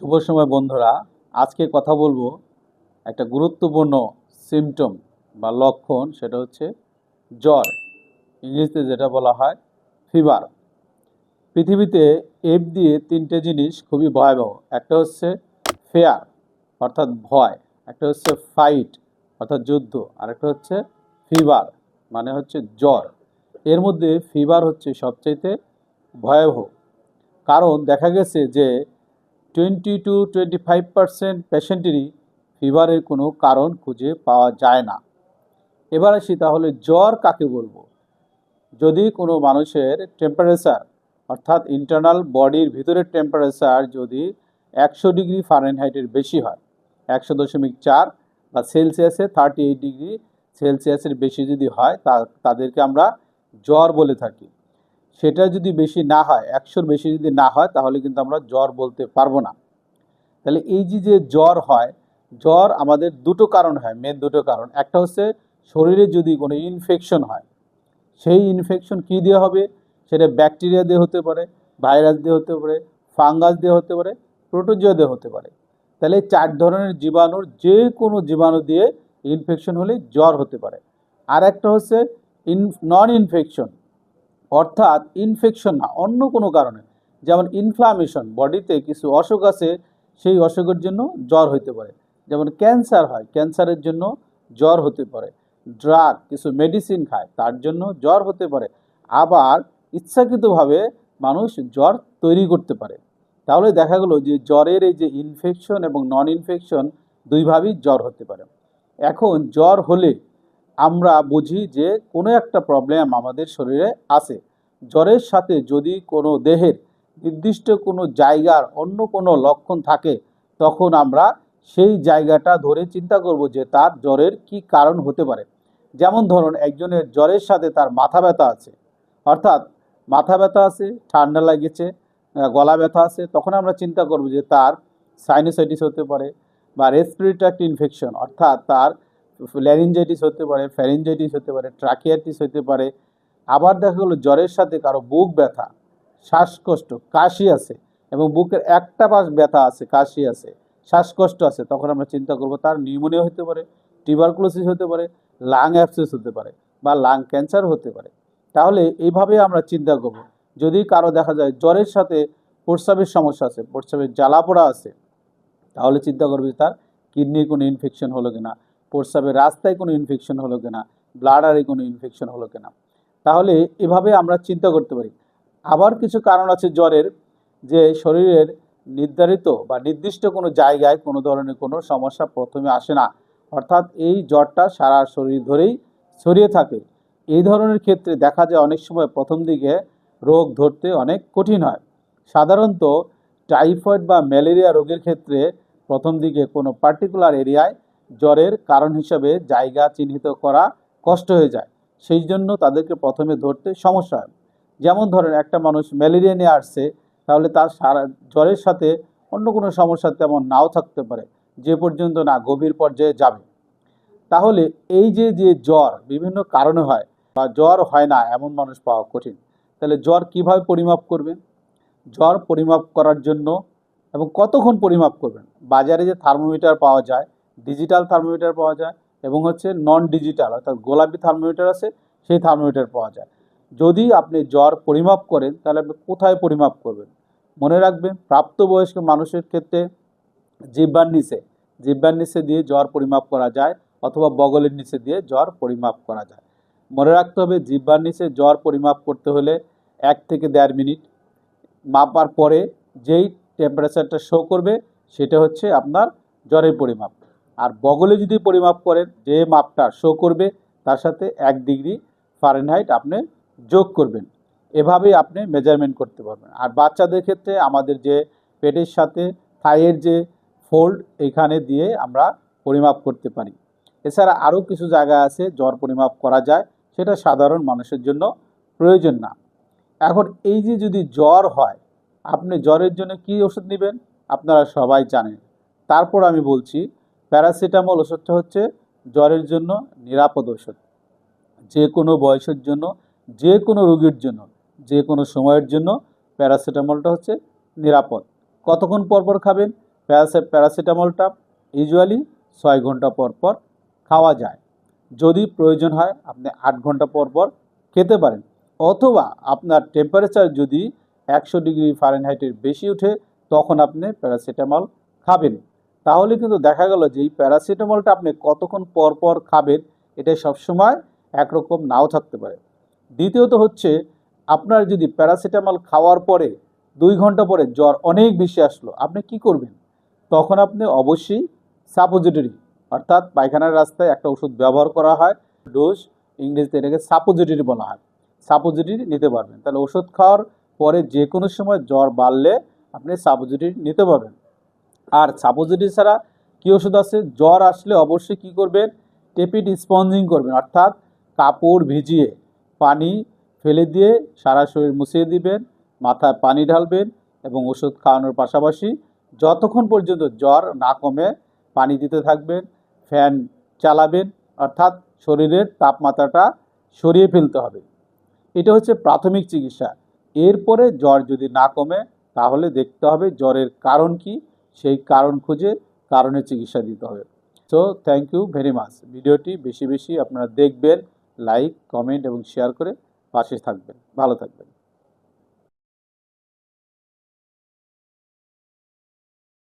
শুভ সময়, বন্ধুরা। আজকে কথা বলব একটা গুরুত্বপূর্ণ সিমটম বা লক্ষণ, সেটা হচ্ছে জ্বর, ইংরেজিতে যেটা বলা হয় ফিভার পৃথিবীতে এফ দিয়ে তিনটে জিনিস খুবই ভয়াবহ। একটা হচ্ছে ফেয়ার অর্থাৎ ভয়। একটা হচ্ছে ফাইট অর্থাৎ যুদ্ধ। আর একটা হচ্ছে ফিভার মানে হচ্ছে জ্বর। এর মধ্যে ফিভার হচ্ছে সবচাইতে ভয়াবহ। কারণ দেখা গেছে যে twenty two twenty five percent পেশেন্টেরই ফিভারের কোনো কারণ খুঁজে পাওয়া যায় না। এবার আসি তাহলে জ্বর কাকে বলব? যদি কোনো মানুষের টেম্পারেচার অর্থাৎ ইন্টারনাল বডির ভিতরের টেম্পারেচার যদি একশো ডিগ্রি ফারেনহাইটের বেশি হয়, একশো দশমিক চার বা সেলসিয়াসে থার্টি এইট ডিগ্রি সেলসিয়াসের বেশি যদি হয় তাদেরকে আমরা জ্বর বলে থাকি। সেটা যদি বেশি না হয়, একশোর বেশি যদি না হয়, তাহলে কিন্তু আমরা জ্বর বলতে পারব না। তাহলে এই যে যে জ্বর হয়, জ্বর আমাদের দুটো কারণ হয় মেন দুটো কারণ। একটা হচ্ছে শরীরে যদি কোনো ইনফেকশন হয়, সেই ইনফেকশন কী দিয়ে হবে? সেটা ব্যাকটেরিয়া দিয়ে হতে পারে ভাইরাস দিয়ে হতে পারে ফাঙ্গাস দিয়ে হতে পারে প্রোটোজিয়া দিয়ে হতে পারে। তাহলে চার ধরনের জীবাণুর যে কোনো জীবাণু দিয়ে ইনফেকশন হলে জ্বর হতে পারে। আর একটা হচ্ছে ইন নন ইনফেকশন অর্থাৎ ইনফেকশন না, অন্য কোনো কারণে। যেমন ইনফ্লামেশন বডিতে কিছু অসুখ আছে, সেই অসুখের জন্য জ্বর হতে পারে। যেমন ক্যান্সার হয় ক্যান্সারের জন্য জ্বর হতে পারে। ড্রাগ কিছু মেডিসিন খায়, তার জন্য জ্বর হতে পারে। আবার ইচ্ছাকৃতভাবে মানুষ জ্বর তৈরি করতে পারে। তাহলে দেখা গেলো যে জ্বরের এই যে ইনফেকশন এবং নন ইনফেকশন দুইভাবেই জ্বর হতে পারে। এখন জ্বর হলে আমরা বুঝি যে কোনো একটা প্রবলেম আমাদের শরীরে আছে। জ্বরের সাথে যদি কোনো দেহের নির্দিষ্ট কোনো জায়গার অন্য কোনো লক্ষণ থাকে, তখন আমরা সেই জায়গাটা ধরে চিন্তা করব যে তার জ্বরের কি কারণ হতে পারে। যেমন ধরুন, একজনের জ্বরের সাথে তার মাথা ব্যথা আছে। অর্থাৎ মাথা ব্যথা আছে, ঠান্ডা লাগেছে গলা ব্যথা আছে, তখন আমরা চিন্তা করব যে তার সাইনোসাইটিস হতে পারে বা রেসপিরেটরি ইনফেকশন অর্থাৎ তার ল্যারিঞ্জাইটিস হতে পারে ফ্যারিঞ্জাইটিস হতে পারে ট্রাকিয়াটিস হতে পারে। আবার দেখা গেলো জ্বরের সাথে কারও বুক ব্যথা, শ্বাসকষ্ট, কাশি আছে এবং বুকের একটা পাশ ব্যথা আছে, কাশি আছে, শ্বাসকষ্ট আছে, তখন আমরা চিন্তা করব তার নিউমোনিয়া হতে পারে টিউবারকুলোসিস হতে পারে লাং অ্যাবসেস হতে পারে বা লাং ক্যান্সার হতে পারে। তাহলে এইভাবে আমরা চিন্তা করব। যদি কারও দেখা যায় জ্বরের সাথে প্রস্রাবের সমস্যা আছে, প্রস্রাবের জ্বালা পোড়া আছে, তাহলে চিন্তা করবে তার কিডনির কোনো ইনফেকশন হলো কিনা। প্রস্রাবের রাস্তায় কোনো ইনফেকশন হলো কিনা ব্লাডারে কোনো ইনফেকশন হলো কিনা। তাহলে এভাবে আমরা চিন্তা করতে পারি। আবার কিছু কারণ আছে জ্বরের, যে শরীরের নির্ধারিত বা নির্দিষ্ট কোনো জায়গায় কোনো ধরনের কোনো সমস্যা প্রথমে আসে না। অর্থাৎ এই জ্বরটা সারা শরীর ধরেই ছড়িয়ে থাকে। এই ধরনের ক্ষেত্রে দেখা যায় অনেক সময় প্রথম দিকে রোগ ধরতে অনেক কঠিন হয়। সাধারণত টাইফয়েড বা ম্যালেরিয়া রোগের ক্ষেত্রে প্রথম দিকে কোনো পার্টিকুলার এরিয়ায় জ্বরের কারণ হিসাবে জায়গা চিহ্নিত করা কষ্ট হয়ে যায়। সেই জন্য তাদেরকে প্রথমে ধরতে সমস্যা হয়। যেমন ধরেন, একটা মানুষ ম্যালেরিয়া নিয়ে আসছে, তাহলে তার সারা জ্বরের সাথে অন্য কোনো সমস্যা তেমন নাও থাকতে পারে, যে পর্যন্ত না গভীর পর্যায়ে যাবে। তাহলে এই যে যে জ্বর বিভিন্ন কারণে হয় বা জ্বর হয় না এমন মানুষ পাওয়া কঠিন, তাহলে জ্বর কীভাবে পরিমাপ করবেন? জ্বর পরিমাপ করার জন্য এবং কতক্ষণ পরিমাপ করবেন? বাজারে যে থার্মোমিটার পাওয়া যায় ডিজিটাল থার্মোমিটার পাওয়া যায় এবং হচ্ছে নন ডিজিটাল অর্থাৎ গোলাপি থার্মোমিটার আছে, সেই থার্মোমিটার পাওয়া যায়। যদি আপনি জ্বর পরিমাপ করেন, তাহলে আপনি কোথায় পরিমাপ করবেন? মনে রাখবেন, প্রাপ্তবয়স্ক মানুষের ক্ষেত্রে জিব্বার নিচে জিব্বার নিচে দিয়ে জ্বর পরিমাপ করা যায় অথবা বগলের নিচে দিয়ে জ্বর পরিমাপ করা যায়। মনে রাখতে হবে, জিব্বার নিচে জ্বর পরিমাপ করতে হলে এক থেকে দেড় মিনিট মাপার পরে যেই টেম্পারেচারটা শো করবে, সেটা হচ্ছে আপনার জ্বরের পরিমাপ। আর বগলে যদি পরিমাপ করেন, যে মাপটা শো করবে, তার সাথে এক ডিগ্রি ফারেনহাইট আপনি যোগ করবেন। এভাবেই আপনি মেজারমেন্ট করতে পারবেন। আর বাচ্চাদের ক্ষেত্রে আমাদের যে পেটের সাথে থাইয়ের যে ফোল্ড এখানে দিয়ে আমরা পরিমাপ করতে পারি। এছাড়া আরও কিছু জায়গা আছে, জ্বর পরিমাপ করা যায়, সেটা সাধারণ মানুষের জন্য প্রয়োজন না। এখন এই যে যদি জ্বর হয়, আপনি জ্বরের জন্য কি ওষুধ নেবেন? আপনারা সবাই জানেন। তারপর আমি বলছি প্যারাসিটামল ওষুধটা হচ্ছে জ্বরের জন্য নিরাপদ ওষুধ। যে কোনো বয়সের জন্য, যে কোনো রোগীর জন্য, যে কোনো সময়ের জন্য প্যারাসিটামলটা হচ্ছে নিরাপদ। কতক্ষণ পর পর খাবেন? প্যারাসে প্যারাসিটামলটা ইউজুয়ালি ছয় ঘণ্টা পর পর খাওয়া যায়। যদি প্রয়োজন হয়, আপনি আট ঘণ্টা পর পর খেতে পারেন। অথবা আপনার টেম্পারেচার যদি একশো ডিগ্রি ফারেনহাইটের বেশি উঠে, তখন আপনি প্যারাসিটামল খাবেন। তাহলে কিন্তু দেখা গেল যে এই প্যারাসিটামলটা আপনি কতক্ষণ পর পর খাবেন, এটা সবসময় একরকম নাও থাকতে পারে। দ্বিতীয়ত হচ্ছে, আপনার যদি প্যারাসিটামল খাওয়ার পরে দুই ঘণ্টা পরে জ্বর অনেক বেশি আসলো, আপনি কি করবেন? তখন আপনি অবশ্যই সাপোজিটরি, অর্থাৎ পায়খানার রাস্তায় একটা ওষুধ ব্যবহার করা হয়, ডোজ, ইংরেজিতে এটাকে সাপোজিটরি বলা হয়। সাপোজিটরি নিতে পারবেন। তাহলে ওষুধ খাওয়ার পরে যে কোনো সময় জ্বর বাড়লে আপনি সাপোজিটরি নিতে পারবেন। আর সাপোজিটরি ছাড়া কী ওষুধ আছে? জ্বর আসলে অবশ্যই কি করবেন? টেপিড স্পঞ্জিং করবেন, অর্থাৎ কাপড় ভিজিয়ে পানি ফেলে দিয়ে সারা শরীর মুছিয়ে দিবেন, মাথায় পানি ঢালবেন এবং ওষুধ খাওয়ানোর পাশাপাশি যতক্ষণ পর্যন্ত জ্বর না কমে পানি দিতে থাকবেন, ফ্যান চালাবেন, অর্থাৎ শরীরের তাপমাত্রাটা সরিয়ে ফেলতে হবে। এটা হচ্ছে প্রাথমিক চিকিৎসা। এরপরে জ্বর যদি না কমে, তাহলে দেখতে হবে জ্বরের কারণ কি? সেই কারণ খুঁজে কারণে চিকিৎসা দিতে হবে। So thank you very much ভিডিওটি বেশি বেশি আপনারা দেখবেন লাইক কমেন্ট এবং শেয়ার করে পাশে থাকবেন। ভালো থাকবেন।